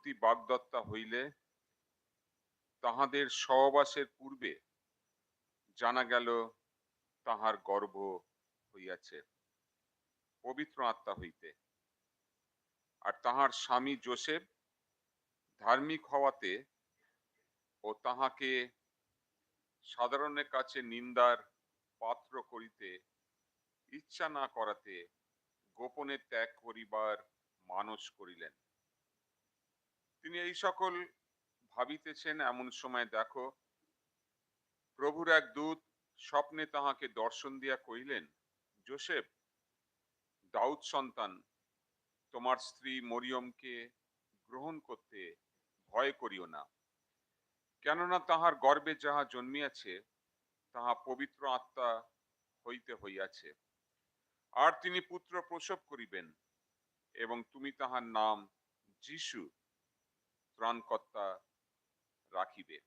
প্রতি বাগদত্তা হইলে তাহাদের সহবাসের পূর্বে জানা গেল তাহার গর্ভ হইয়াছে, পবিত্র আত্মা হইতে। আর তাহার স্বামী যোসেফ ধার্মিক হওয়াতে ও তাহাকে সাধারণের কাছে নিন্দার পাত্র করিতে ইচ্ছা না করাতে গোপনে ত্যাগ করিবার মানস করিলেন। তিনি এই সকল ভাবিতেছেন, এমন সময় দেখো, প্রভুর এক দূত স্বপ্নে তাহাকে দর্শন দিয়া কহিলেন যোসেফ দাউদ সন্তান, তোমার স্ত্রী মরিয়মকে গ্রহণ করতে ভয় করিও না। কেননা তাহার গর্বে যাহা জন্মিয়াছে, তাহা পবিত্র আত্মা হইতে হইয়াছে। আর তিনি পুত্র প্রসব করিবেন এবং তুমি তাহার নাম যিশু ত্রাণকর্তা রাখিবে।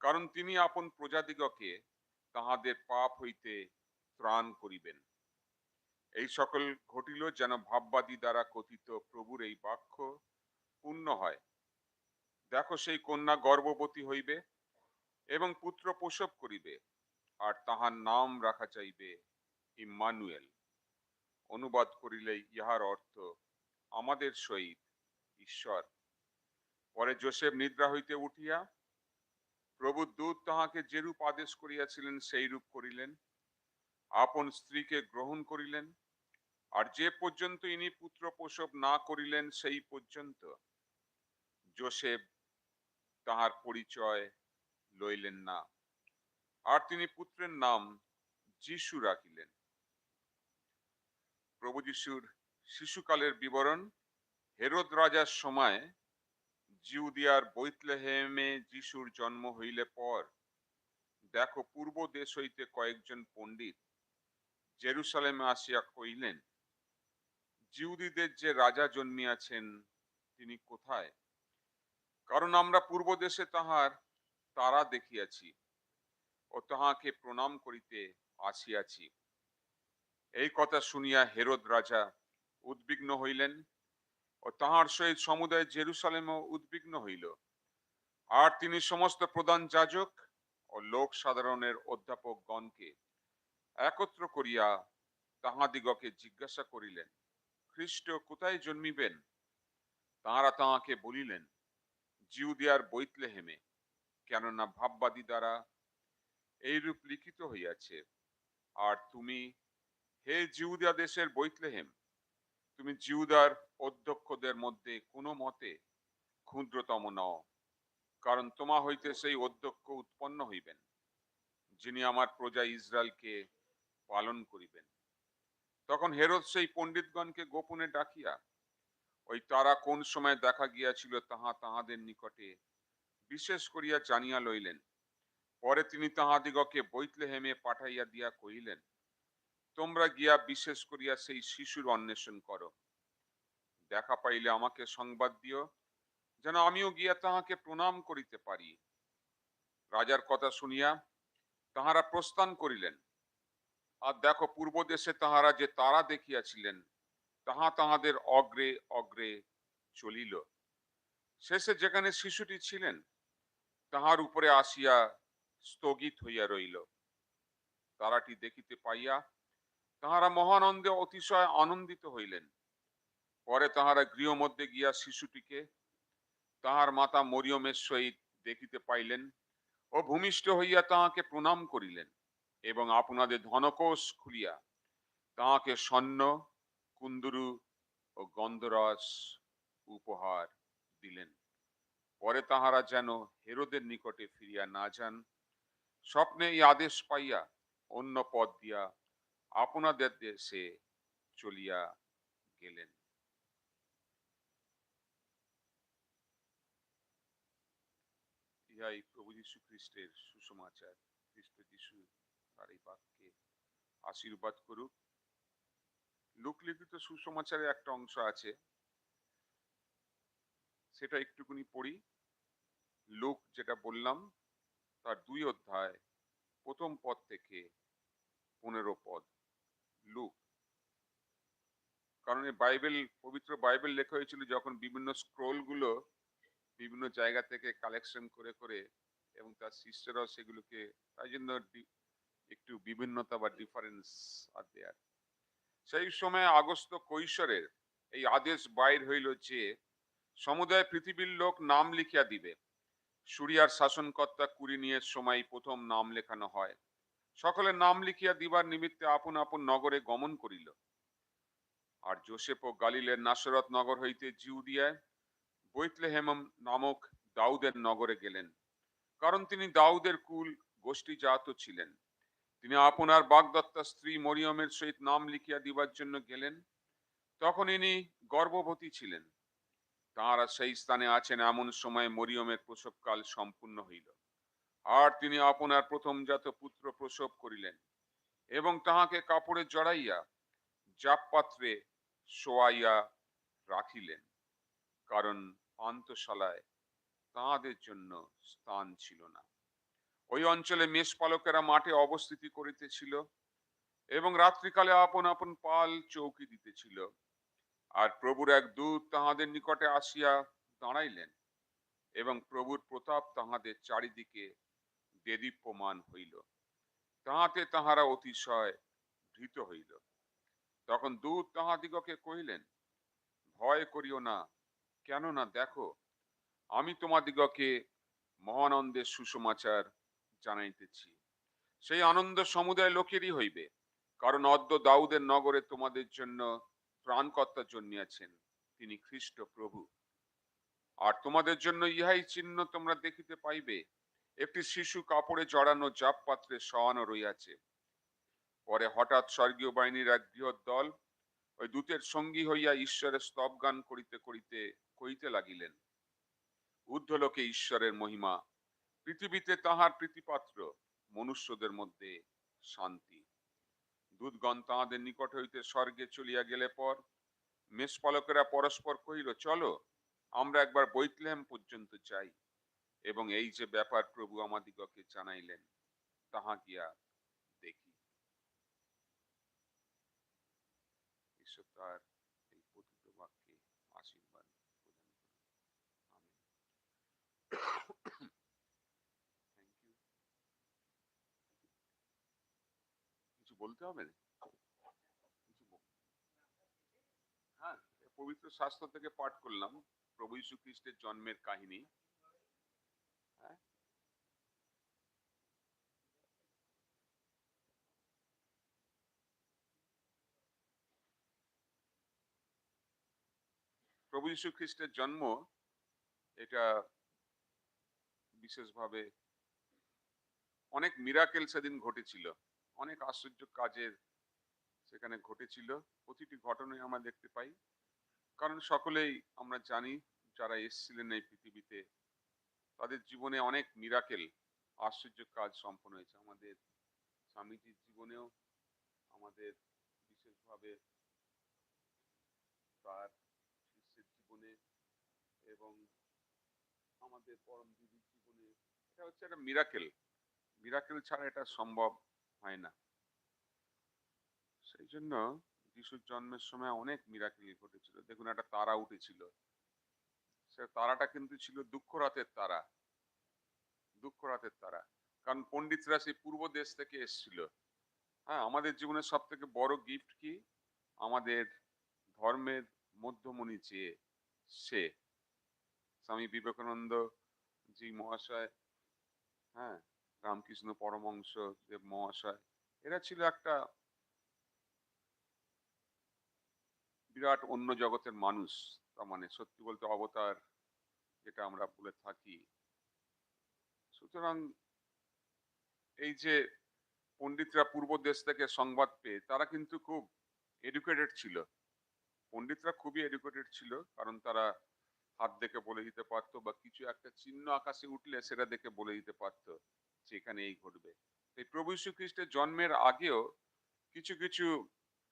কারণ তিনি আপন প্রজাদিগকে তাহাদের পাপ হইতে ত্রাণ করিবেন। এই সকল ঘটিল যেন ভাববাদী দ্বারা কথিত প্রভুর এই বাক্য পূর্ণ হয়। দেখো সেই কন্যা গর্ভবতী হইবে এবং পুত্র প্রসব করিবে, আর তাহার নাম রাখা চাইবে ইম্মানুয়েল। অনুবাদ করিলে ইহার অর্থ, আমাদের সহিত ঈশ্বর পরে যোসেফ নিদ্রা হইতে উঠিয়া প্রভু দূত তাহাকে যেরূপ আদেশ করিয়াছিলেন সেই রূপ করিলেন। আপন স্ত্রীকে গ্রহণ করিলেন। আর যে পর্যন্ত ইনি পুত্র প্রসব না করিলেন, সেই পর্যন্ত যোসেফ তাহার পরিচয় লইলেন না। আর তিনি পুত্রের নাম যিশু রাখিলেন। প্রভু যিশুর শিশুকালের বিবরণ হেরোদ রাজার সময় জিউদিয়ার বৈতলেহেমে যিশুর জন্ম হইলে পর, দেখো পূর্ব দেশ হইতে কয়েকজন পণ্ডিত জেরুসালেমে আসিয়া কইলেন জিউদিদের যে রাজা জন্মিয়াছেন, তিনি কোথায়? কারণ আমরা পূর্ব দেশে তাহার তারা দেখিয়াছি ও তাহাকে প্রণাম করিতে আসিয়াছি। এই কথা শুনিয়া হেরদ রাজা উদ্বিগ্ন হইলেন। ও তাহার সহিত সমুদায় জেরুসালেমও উদ্বিগ্ন হইল। আর তিনি সমস্ত প্রধান যাজক ও লোক সাধারণের অধ্যাপক গণকে একত্র করিয়া তাহাদিগকে জিজ্ঞাসা করিলেন, খ্রিস্ট কোথায় জন্মিবেন? তাহারা তাহাকে বলিলেন, জিউদিয়ার বৈতলেহেমে। কেননা ভাববাদী দ্বারা এইরূপ লিখিত হইয়াছে, আর তুমি হে জিউদিয়া দেশের বৈতলেহেম তুমি জিউদার অধ্যক্ষদের মধ্যে কোনো মতে ক্ষুদ্রতম নও, কারণ তোমা হইতে সেই অধ্যক্ষ উৎপন্ন হইবেন, যিনি আমার প্রজা ইসরায়েলকে পালন করিবেন। তখন হেরোদ সেই পণ্ডিতগণকে গোপনে ডাকিয়া, ওই তারা কোন সময় দেখা গিয়াছিল তাহা তাহাদের নিকটে? বিশেষ করিয়া জানিয়া লইলেন। পরে তিনি তাহাদিগকে বৈতলেহেমে পাঠাইয়া দিয়া কহিলেন তোমরা গিয়া বিশেষ করিয়া সেই শিশুর অন্বেষণ করো। দেখা পাইলে আমাকে সংবাদ দিও, যেন আমিও গিয়া তাহাকে প্রণাম করিতে পারি। রাজার কথা শুনিয়া তাহারা প্রস্থান করিলেন। আর দেখো, পূর্ব দেশে তাহারা যে তারা দেখিয়াছিলেন, তাহা তাহাদের অগ্রে অগ্রে চলিল। শেষে যেখানে শিশুটি ছিলেন, তাহার উপরে আসিয়া স্থগিত হইয়া রইল। তারাটি দেখিতে পাইয়া তাহারা মহানন্দে অতিশয় আনন্দিত হইলেন। পরে তাহারা গৃহ মধ্যে গিয়া শিশুটিকে তাহার মাতা মরিয়মের সহিত দেখিতে পাইলেন ও ভূমিষ্ঠ হইয়া তাহাকে প্রণাম করিলেন এবং আপনাদের ধনকোষ খুলিয়া তাহাকে স্বর্ণ, কুন্দুরু ও গন্ধরস উপহার দিলেন। পরে তাহারা যেন হেরোদের নিকটে ফিরিয়া না যান, স্বপ্নে এই আদেশ পাইয়া অন্য পথ দিয়া আপনাদের দেশে চলিয়া গেলেন। ইহাই প্রভু যীশু খ্রিস্টের সুসমাচার। খ্রিস্ট যীশু তার এই বাক্যে আশীর্বাদ করুক। লোকলিখিত সুসমাচারে একটা অংশ আছে। সেটা একটুকুনি পড়ি। লোক যেটা বললাম, তার দুই অধ্যায়, প্রথম পদ থেকে পনেরো পদ। লুক কারণ এই বাইবেল, পবিত্র বাইবেল লেখা হয়েছিল যখন বিভিন্ন স্ক্রোলগুলো বিভিন্ন জায়গা থেকে কালেকশন করে করে এবং তার শিষ্যরাও সেগুলোকে, তাই জন্য একটু বিভিন্নতা বা ডিফারেন্স আর দেয়ার সেই সময় আগস্ত কৈশোরের এই আদেশ বাইর হইল যে, সমুদায় পৃথিবীর লোক নাম লিখিয়া দিবে। সুরিয়ার শাসনকর্তা কুড়িনিয়ের সময় প্রথম নাম লেখানো হয়। সকলে নাম লিখিয়া দিবার নিমিত্তে আপন আপন নগরে গমন করিল। আর জোসেফ ও গালিলের নাসরত নগর হইতে জিউদিয়ায় বৈতলেহেম নামক দাউদের নগরে গেলেন। কারণ তিনি দাউদের কুল গোষ্ঠীজাত ছিলেন। তিনি আপনার বাগদত্তা স্ত্রী মরিয়মের সহিত নাম লিখিয়া দিবার জন্য গেলেন। তখন ইনি গর্ভবতী ছিলেন। তাঁরা সেই স্থানে আছেন এমন সময় মরিয়মের প্রসবকাল সম্পূর্ণ হইল। আর তিনি আপনার প্রথমজাত পুত্র প্রসব করিলেন এবং তাহাকে কাপড়ে জড়াইয়া জাপ পাত্রে শোয়াইয়া রাখিলেন, কারণ পান্তশালায় তাঁদের জন্য স্থান ছিল না। ওই অঞ্চলে মেষপালকেরা মাঠে অবস্থিতি করিতেছিল এবং রাত্রিকালে আপন আপন পাল চৌকি দিতেছিল। আর প্রভুর এক দূত তাহাদের নিকটে আসিয়া দাঁড়াইলেন এবং প্রভুর প্রতাপ তাহাদের চারিদিকে দেদীপ্যমান হইল। তাহাতে তাহারা অতিশয় ভীত হইল। তখন দূত তাহাদিগকে কহিলেন, ভয় করিও না, কেননা দেখো, আমি তোমাদিগকে মহানন্দের সুসমাচার জানাইতেছি। সেই আনন্দ সমুদায় লোকেরই হইবে, কারণ অদ্য দাউদের নগরে তোমাদের জন্য ত্রাণকর্তা জন্মিয়াছেন, তিনি খ্রিস্ট প্রভু আর তোমাদের জন্য ইহাই চিহ্ন তোমরা দেখিতে পাইবে একটি শিশু কাপড়ে জড়ানো জাপ পাত্রে শোয়ানো রইয়াছে। পরে হঠাৎ স্বর্গীয় বাহিনীর এক বৃহৎ দল ওই দূতের সঙ্গী হইয়া ঈশ্বরের স্তব গান করিতে করিতে কইতে লাগিলেন, ঊর্ধ্বলোকে ঈশ্বরের মহিমা, পৃথিবীতে তাহার প্রীতিপাত্র, মনুষ্যদের মধ্যে শান্তি। দূতগণ তাহাদের নিকট হইতে স্বর্গে চলিয়া গেলে পর মেষপালকেরা পরস্পর কহিল, চলো, আমরা একবার বৈতলেহেম পর্যন্ত যাই। এবং এই যে ব্যাপার প্রভু আমাদিগকে জানাইলেন, তাহা গিয়া দেখি। তার এই পতিত বাক্যে আশীর্বাদ কিছু বলতে হবে? হ্যাঁ পবিত্র শাস্ত্র থেকে পাঠ করলাম, প্রভু যীশু খ্রিস্টের জন্মের কাহিনী। হ্যাঁ প্রভু যীশু খ্রিস্টের জন্ম এটা বিশেষভাবে অনেক মিরাকেল সেদিন ঘটেছিল। অনেক আশ্চর্য কাজের সেখানে ঘটেছিল। প্রতিটি ঘটনায় আমরা দেখতে পাই। কারণ সকলেই আমরা জানি যারা এসেছিলেন এই পৃথিবীতে তাদের জীবনে অনেক মিরাকেল আশ্চর্য কাজ সম্পন্ন হয়েছে। আমাদের স্বামীজির জীবনেও আমাদের বিশেষভাবে তার শিষ্যের জীবনে এবং আমাদের পরম দিদির জীবনে এটা হচ্ছে একটা মিরাকেল মিরাকেল ছাড়া এটা সম্ভব হয় না। সেই জন্য যিশুর জন্মের সময় অনেক মিরাকেল ঘটেছিল। দেখুন, একটা তারা উঠেছিল। সে তারাটা কিন্তু ছিল দুঃখ রাতের তারা। দুঃখ রাতের তারা। কারণ পণ্ডিতরা সেই পূর্ব দেশ থেকে এসেছিল। হ্যাঁ আমাদের জীবনের সব থেকে বড় গিফট কি? আমাদের ধর্মের মধ্যমণি চেয়ে সে। স্বামী বিবেকানন্দ জি মহাশয় হ্যাঁ রামকৃষ্ণ পরমহংস দেব মহাশয়, এরা ছিল একটা বিরাট অন্য জগতের মানুষ। মানে সত্যি বলতে অবতার যেটা আমরা বলে থাকি। সুতরাং এই যে পণ্ডিতরা পূর্ব দেশ থেকে সংবাদ পেয়ে, তারা কিন্তু খুব এডুকেটেড ছিল। পণ্ডিতরা খুবই এডুকেটেড ছিল, কারণ তারা হাত দেখে বলে দিতে পারতো বা কিছু একটা চিহ্ন আকাশে উঠলে সেটা দেখে বলে দিতে পারতো যে এখানে এই ঘটবে। এই প্রভু খ্রিস্টের জন্মের আগেও কিছু কিছু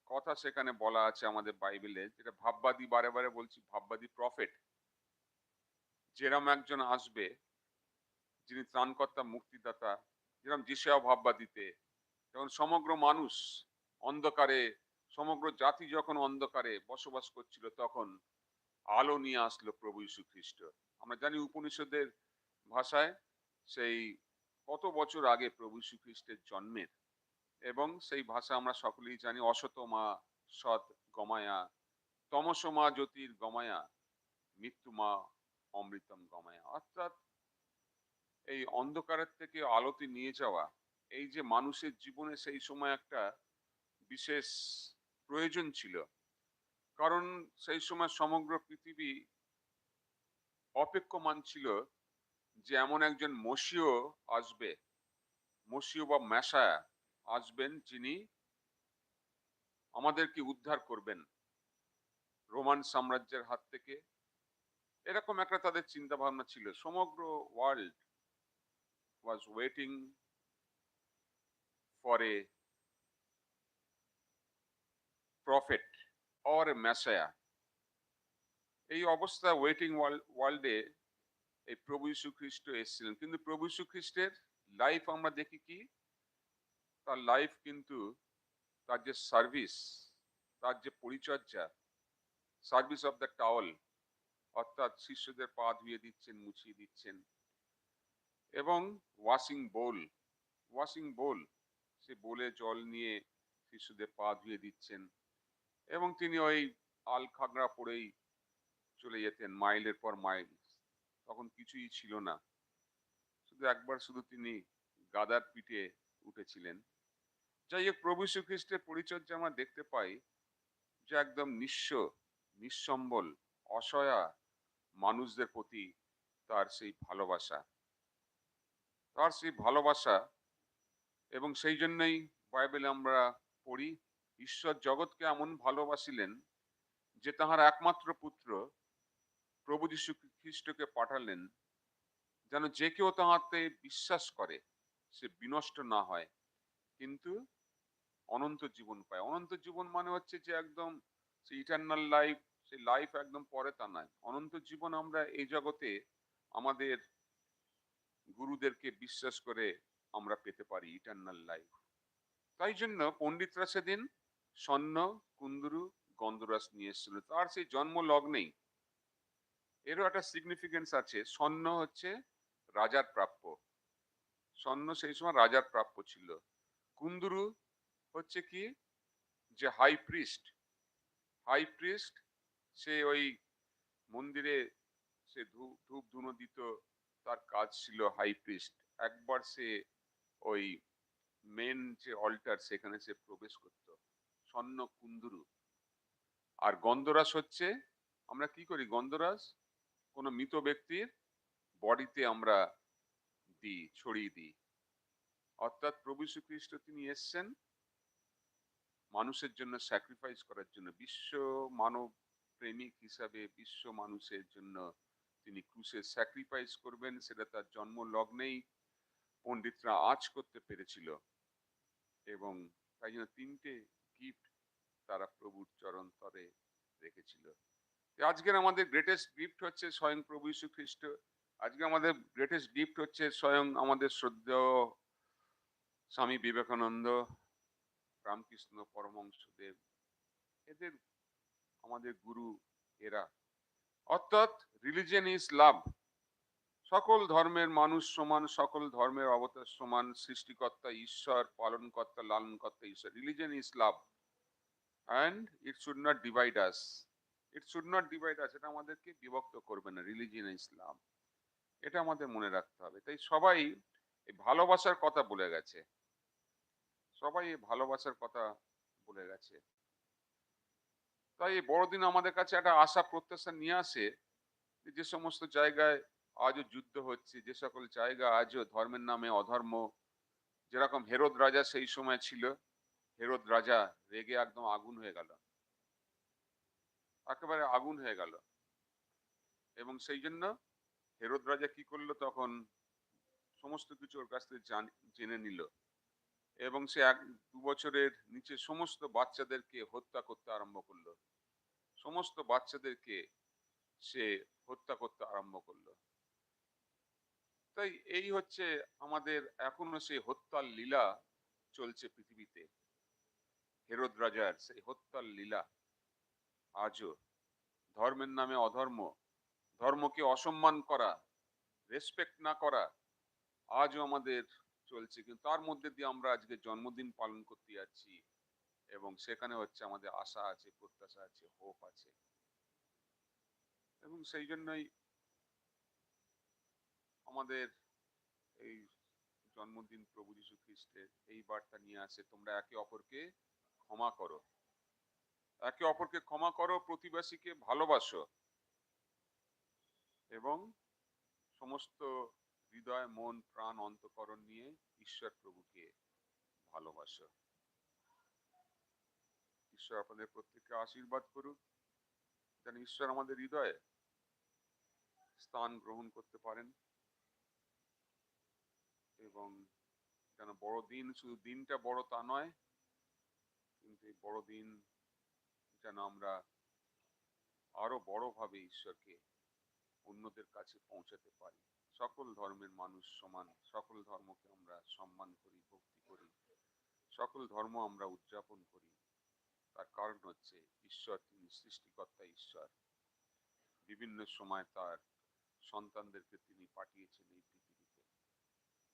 কথা সেখানে বলা আছে আমাদের বাইবেলে, যেটা ভাববাদী বারে বারে বলছি, ভাববাদী প্রফেট যেরম একজন আসবে, যিনি ত্রাণকর্তা, মুক্তিদাতা যেরকম যিশাও ভাববাদীতে যখন সমগ্র মানুষ অন্ধকারে, সমগ্র জাতি যখন অন্ধকারে বসবাস করছিল, তখন আলো নিয়ে আসলো প্রভু যীশু খ্রিস্ট আমরা জানি উপনিষদের ভাষায় সেই কত বছর আগে প্রভু যীশু খ্রিস্টের জন্মের। এবং সেই ভাষা আমরা সকলেই জানি অসত মা সৎ গমায়া, তমসমা জ্যোতির গমায়া মৃত্যু মা অমৃতম গমায়া। অর্থাৎ এই অন্ধকারের থেকে আলোতে নিয়ে যাওয়া, এই যে মানুষের জীবনে সেই সময় একটা বিশেষ প্রয়োজন ছিল। কারণ সেই সময় সমগ্র পৃথিবী অপেক্ষমান ছিল যে এমন একজন মসিও আসবে মসিও বা মেশায়া আসবেন যিনি আমাদেরকে উদ্ধার করবেন রোমান সাম্রাজ্যের হাত থেকে। এরকম একটা তাদের চিন্তা ভাবনা ছিল। সমগ্র world was waiting for a prophet or a messiah এই অবস্থা ওয়েটিং ওয়ার্ল্ডে এই প্রভু যীশু খ্রিস্ট এসেছিলেন। কিন্তু প্রভু যীশু খ্রিস্টের লাইফ আমরা দেখি কি? তার লাইফ কিন্তু তার যে সার্ভিস তার যে পরিচর্যা সার্ভিস অফ দ্য টাওয়াল অর্থাৎ শিষ্যদের পা ধুয়ে দিচ্ছেন, মুছিয়ে দিচ্ছেন। এবং ওয়াশিং বোল ওয়াশিং বোল সে বোলে জল নিয়ে শিশুদের পা ধুয়ে দিচ্ছেন। এবং তিনি ওই আল খাগড়া পরেই চলে যেতেন, মাইলের পর মাইল। তখন কিছুই ছিল না। শুধু একবার শুধু তিনি গাদার পিঠে উঠেছিলেন। যাই হোক, প্রভু শ্রীখ্রিস্টের পরিচর্যা আমরা দেখতে পাই যে একদম নিঃস্ব, নিঃসম্বল অসয়া মানুষদের প্রতি তার সেই ভালোবাসা। তার সেই ভালোবাসা এবং সেই জন্যই বাইবেলে আমরা পড়ি, ঈশ্বর জগৎকে এমন ভালোবাসিলেন যে তাহার একমাত্র পুত্র প্রভু যীশু খ্রিস্টকে পাঠালেন, যেন যে কেউ তাহাতে বিশ্বাস করে, সে বিনষ্ট না হয়। কিন্তু অনন্ত জীবন পায়। অনন্ত জীবন মানে হচ্ছে যে একদম ইটার্নাল লাইফ সেই লাইফ একদম পরে তা নয়। অনন্ত জীবন আমরা এই জগতে আমাদের গুরুদেরকে বিশ্বাস করে আমরা পেতে পারি ইটার্নাল লাইফ তাই জন্য পণ্ডিতরা সেদিন স্বর্ণ, কুন্দুরু গন্ধরাস নিয়ে এসেছিল। তার সেই জন্ম লগ্নেই এরও একটা সিগনিফিকেন্স আছে। স্বর্ণ হচ্ছে রাজার প্রাপ্য। স্বর্ণ সেই সময় রাজার প্রাপ্য ছিল। কুন্দুরু হচ্ছে কি? যে হাই প্রিস্ট হাই প্রিস্ট সে ওই মন্দিরে সে ধূপ ধুনো দিত, তার কাজ ছিল হাই প্রিস্ট একবার সে ওই মেন যে অল্টার সেখানে সে প্রবেশ করত, স্বর্ণ কুন্দুরু। আর গন্ধরাস হচ্ছে, আমরা কি করি? গন্ধরাস কোনো মৃত ব্যক্তির বডিতে আমরা দিই, ছড়িয়ে দিই। অর্থাৎ প্রভু শ্রীখ্রিস্ট তিনি এসছেন মানুষের জন্য স্যাক্রিফাইস করার জন্য, বিশ্ব মানব প্রেমিক হিসাবে বিশ্ব মানুষের জন্য তিনি ক্রুশে স্যাক্রিফাইস করবেন, সেটা তার জন্ম লগ্নেই পণ্ডিতরা আজ করতে পেরেছিল এবং তাই জন্য তিনটে গিফট তারা প্রভুর চরণ তরে রেখেছিল। আজকের আমাদের গ্রেটেস্ট গিফট হচ্ছে স্বয়ং প্রভু যীশু খ্রিস্ট আজকে আমাদের গ্রেটেস্ট গিফট হচ্ছে স্বয়ং আমাদের শ্রদ্ধেয় স্বামী বিবেকানন্দ, রামকৃষ্ণ পরমংসদেব এদের আমাদের গুরু এরা। অর্থাৎ রিলিজিয়ন ইজ লাভ সকল ধর্মের মানুষ সমান, সকল ধর্মের অবতার সমান, সৃষ্টিকর্তা ঈশ্বর, পালনকর্তা, লালনকর্তা ঈশ্বর। Religion is love and it should not divide us it should not divide us এটা আমাদেরকে বিভক্ত করবে না। রিলিজিয়ন ইসলাম এটা আমাদের মনে রাখতে হবে। তাই সবাই ভালোবাসার কথা বলে গেছে। সবাই এই ভালোবাসার কথা বলে গেছে। তাই এই বড়দিন আমাদের কাছে একটা আশা, প্রত্যাশা নিয়ে আসে যে সমস্ত জায়গায় আজও যুদ্ধ হচ্ছে, যে সকল জায়গা আজও ধর্মের নামে অধর্ম, যেরকম হেরোদ রাজা সেই সময় ছিল, হেরোদ রাজা রেগে একদম আগুন হয়ে গেল। একেবারে আগুন হয়ে গেল। এবং সেই জন্য হেরোদ রাজা কি করল তখন সমস্ত কিছু ওর কাছ থেকে জেনে নিল। এবং সে এক দু বছরের নিচে সমস্ত বাচ্চাদেরকে হত্যা করতে আরম্ভ করল। সমস্ত বাচ্চাদেরকে সে হত্যা করতে আরম্ভ করল। তাই এই হচ্ছে আমাদের এখনও সেই হত্যার লীলা চলছে পৃথিবীতে। হেরদ রাজার সেই হত্যার লীলা। আজও ধর্মের নামে অধর্ম, ধর্মকে অসম্মান করা রেসপেক্ট না করা, আজও আমাদের চলছে, কিন্তু তার মধ্যে দিয়ে আমরা আজকে জন্মদিন পালন করতে যাচ্ছি এবং সেখানে হচ্ছে আমাদের আশা আছে, প্রত্যাশা আছে হোপ আছে। এবং সেই জন্যই আমাদের এই জন্মদিন প্রভু যীশু খ্রিস্টের এই বার্তা নিয়ে আসে, তোমরা একে অপরকে ক্ষমা করো। একে অপরকে ক্ষমা করো, প্রতিবেশীকে ভালোবাসো এবং সমস্ত হৃদয়, মন, প্রাণ অন্তকরণ নিয়ে ঈশ্বর প্রভুকে ভালোবাসো। ঈশ্বর আপনাদের প্রত্যেককে আশীর্বাদ করুক। যেন ঈশ্বর আমাদের হৃদয়ে স্থান গ্রহণ করতে পারেন এবং যেন বড়দিন শুধু দিনটা বড় তা নয়, কিন্তু এই বড়দিন যেন আমরা আরও বড়ভাবে ঈশ্বরকে অন্যদের কাছে পৌঁছাতে পারি। সকল ধর্মের মানুষ সমান, সকল ধর্মকে আমরা সম্মান করি, ভক্তি করি, সকল ধর্ম আমরা উদযাপন করি। তার কারণ হচ্ছে ঈশ্বর, তিনি সৃষ্টিকর্তা ঈশ্বর। বিভিন্ন সময় তার সন্তানদেরকে তিনি পাঠিয়েছেন এই পৃথিবীতে,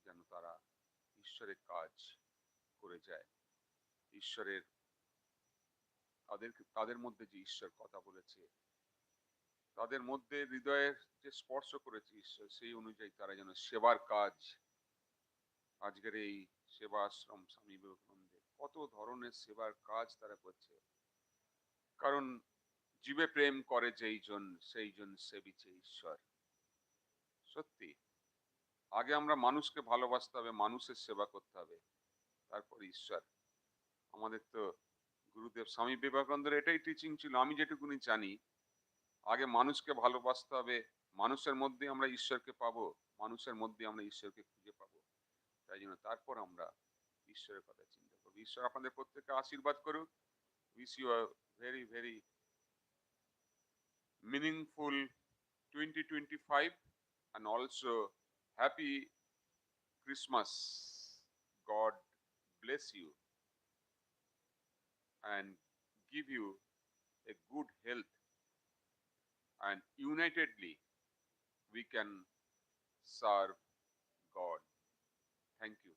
যেন তারা ঈশ্বরের কাজ করে যায়। ঈশ্বরের, তাদেরকে, তাদের মধ্যে যে ঈশ্বর কথা বলেছে তাদের মধ্যে হৃদয়ের যে স্পর্শ করেছে ঈশ্বর, সেই অনুযায়ী তারা যেন সেবার কাজ, আজকের এই সেবা আশ্রম স্বামী বিবেকানন্দের। কত ধরনের সেবার কাজ তারা করছে। কারণ জীবে প্রেম করে যেই জন সেই জন সেবিছে ঈশ্বর। সত্যি, আগে আমরা মানুষকে ভালোবাসতে হবে, মানুষের সেবা করতে হবে। তারপর ঈশ্বর। আমাদের তো গুরুদেব স্বামী বিবেকানন্দের এটাই টিচিং ছিল। আমি যেটুকুনি জানি আগে মানুষকে ভালোবাসতে হবে মানুষের মধ্যে আমরা ঈশ্বরকে পাবো মানুষের মধ্যে আমরা ঈশ্বরকে খুঁজে পাবো তাই জন্য তারপর আমরা ঈশ্বরের কথা চিন্তা করব ঈশ্বর আপনাদের প্রত্যেককে আশীর্বাদ করুক wish you very very meaningful 2025 and also happy Christmas. God bless you and give you a good health. And unitedly we can serve God. Thank you.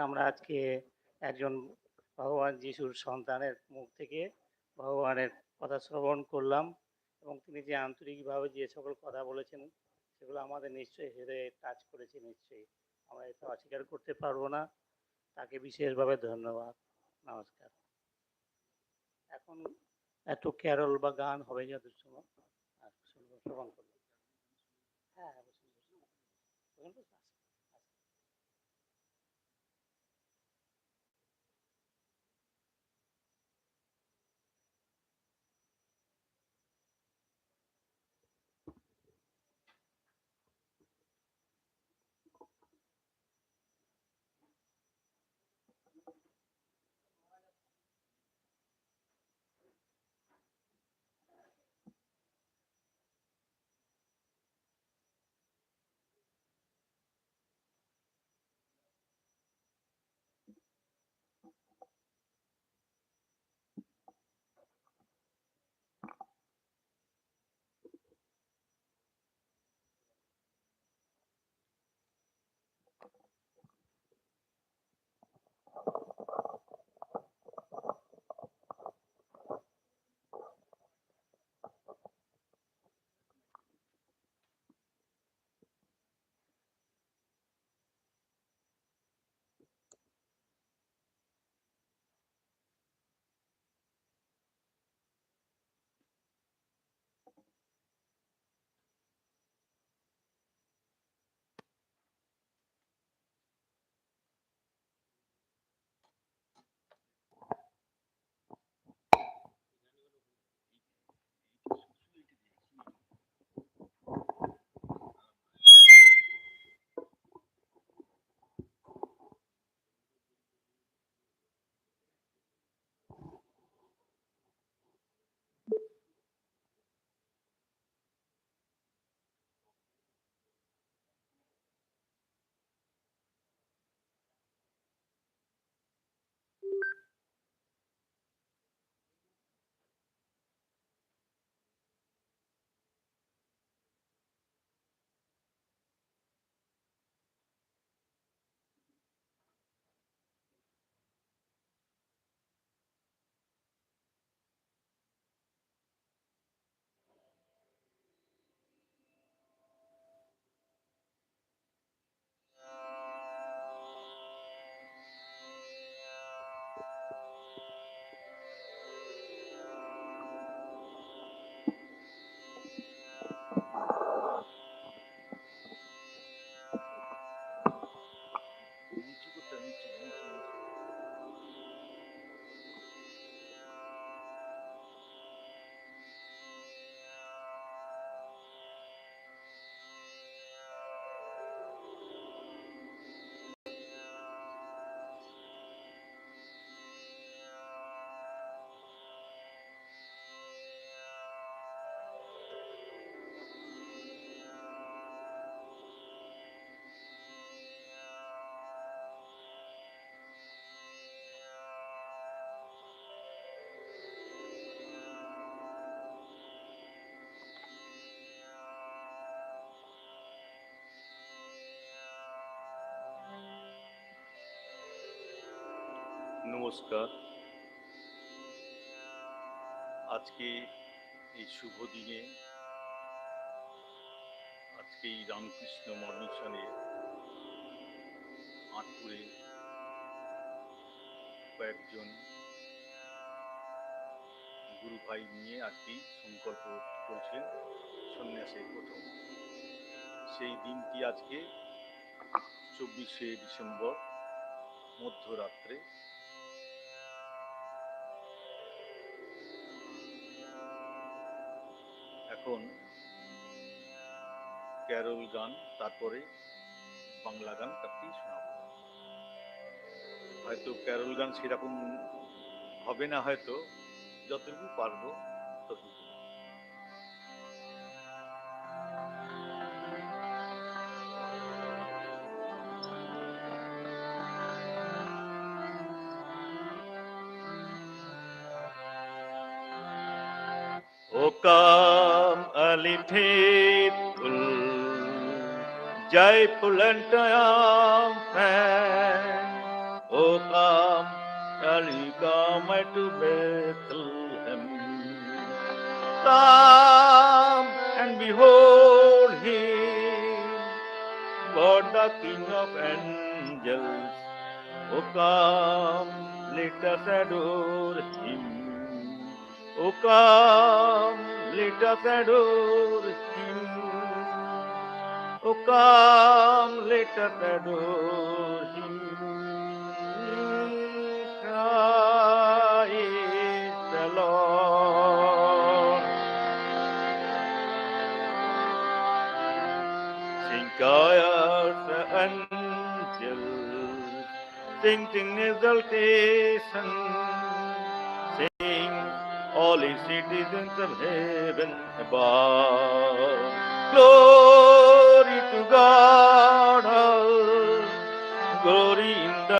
আমরা আজকে একজন ভগবান যিশুর সন্তানের মুখ থেকে ভগবানের কথা শ্রবণ করলাম এবং তিনি যে আন্তরিকভাবে যে সকল কথা বলেছেন, সেগুলো আমাদের নিশ্চয়ই হৃদয়ে টাচ করেছে নিশ্চয়ই। আমরা এটা অস্বীকার করতে পারব না। তাকে বিশেষভাবে ধন্যবাদ। নমস্কার। এখন এত ক্যারল বা গান হবে যাদের সময়। শ্রবণ করব। হ্যাঁ নমস্কার। আজকে এই শুভ দিনে, আজকে এই রামকৃষ্ণ মর্মিশনে আটপুরে কয়েকজন গুরু ভাই নিয়ে আজকে সংকল্প করেছেন সন্ন্যাসের প্রথম। সেই দিনটি আজকে চব্বিশে ডিসেম্বর মধ্যরাত্রে এখন ক্যারল গান, তারপরে বাংলা গান কাটি শোনাব। হয়তো ক্যারল গান সেরকম হবে না, হয়তো যতটুকু পারব ততটুকু। People jai joyful and triumphant. O come early, come to Bethlehem. Come and behold him, God the King of angels. O come, let us adore him. O come, let us adore him. O come, let us adore him. The Lord. Sing angels, sing exaltation, holy citizens of heaven above. Glory to God, glory in the